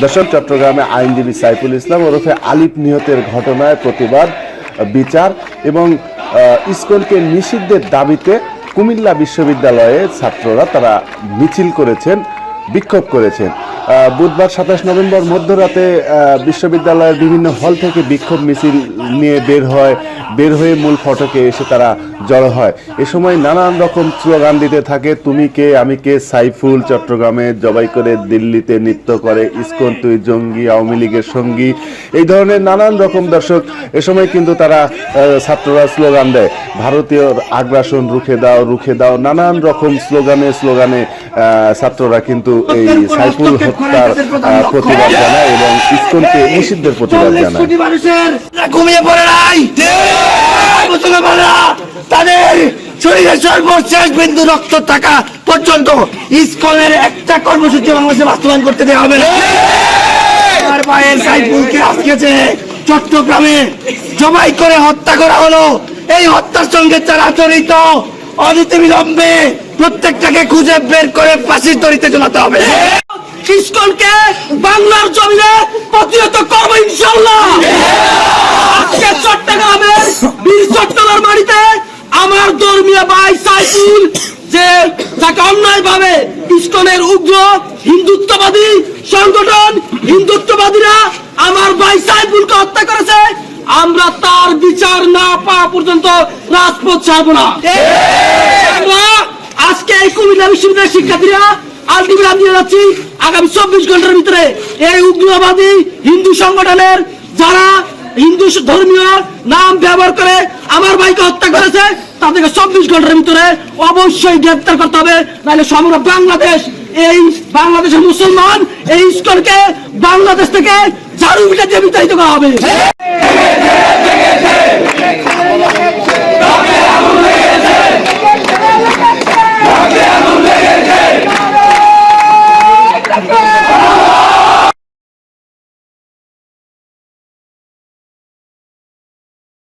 দর্শক চট্টগ্রামে আইনজীবী সাইফুল ইসলাম ওরফে আলিফ নিহতের ঘটনায় প্রতিবাদ বিচার এবং আহ, ইসকনকে নিষিদ্ধের দাবিতে কুমিল্লা বিশ্ববিদ্যালয়ে ছাত্ররা তারা মিছিল করেছেন বিক্ষোভ করেছেন। বুধবার সাতাশ নভেম্বর মধ্যরাতে বিশ্ববিদ্যালয়ের বিভিন্ন হল থেকে বিক্ষোভ মিছিল নিয়ে বের হয় বের হয়ে মূল ফটকে এসে তারা জড়ো হয়। এ সময় নানান রকম স্লোগান দিতে থাকে তুমি কে? আমি কে? সাইফুল চট্টগ্রামে জবাই করে দিল্লিতে নৃত্য করে ইসকন তুই জঙ্গি আওয়ামী লীগের সঙ্গী। এই ধরনের নানান রকম দর্শক এ সময় কিন্তু তারা ছাত্ররা স্লোগান দেয়। ভারতীয় আগ্রাসন রুখে দাও রুখে দাও। নানান রকম স্লোগানে স্লোগানে ছাত্ররা কিন্তু এই সাইফুল হত্যার প্রতিবাদ জানায় এবং ইসকনকে নিষিদ্ধের প্রতিবাদ জানায়। মানুষের ঘুমিয়ে পড়ে নাই। মুসলমানরা তাদের সর্বশেষ বিন্দু রক্ত টাকা পর্যন্ত ইসকনের একটা কর্মসূচি বাংলাদেশে বাস্তবায়ন করতে দেওয়া হবে না। আমার ভাইয়ের সাইফুলকে আজকেছে চট্টগ্রামে জবাই করে হত্যা করা হলো এই হত্যার সঙ্গে যারা জড়িত অনীতি বিলম্বে প্রত্যেকটাকে খুঁজে বের করে ফাঁসির দড়িতে চলাতে হবে। ইসকনকে বাংলার জমিনে প্রতিহত করব ইনশাল্লাহ আজকে চট্টগ্রামের বীর চট্টগ্রাম মাটিতে আমার ধর্মীয় ভাই সাইফুল, যে তাকে অন্যায় ভাবে ইসকনের উগ্র হিন্দুত্ববাদী সংগঠন, হিন্দুত্ববাদীরা আমার ভাই সাইফুলকে হত্যা করেছে, আমরা তার বিচার না পাওয়া পর্যন্ত রাজপথ ছাড়বো না। আজকে এই কুমিল্লা বিশ্ববিদ্যালয়ের শিক্ষার্থীরা জানিয়ে যাচ্ছি। আগামী চব্বিশ ঘণ্টার ভিতরে এই উগ্রবাদী হিন্দু সংগঠনের যারা হিন্দু ধর্মীয় নাম ব্যবহার করে আমার ভাইকে হত্যা করেছে, তাদেরকে চব্বিশ ঘণ্টার ভিতরে অবশ্যই গ্রেপ্তার করতে হবে। নাহলে সমগ্র বাংলাদেশ, এই বাংলাদেশের মুসলমান, এই ইস্কনকে বাংলাদেশ থেকে ঝাড়ু বিটা দিয়ে বিতাড়িত করা হবে।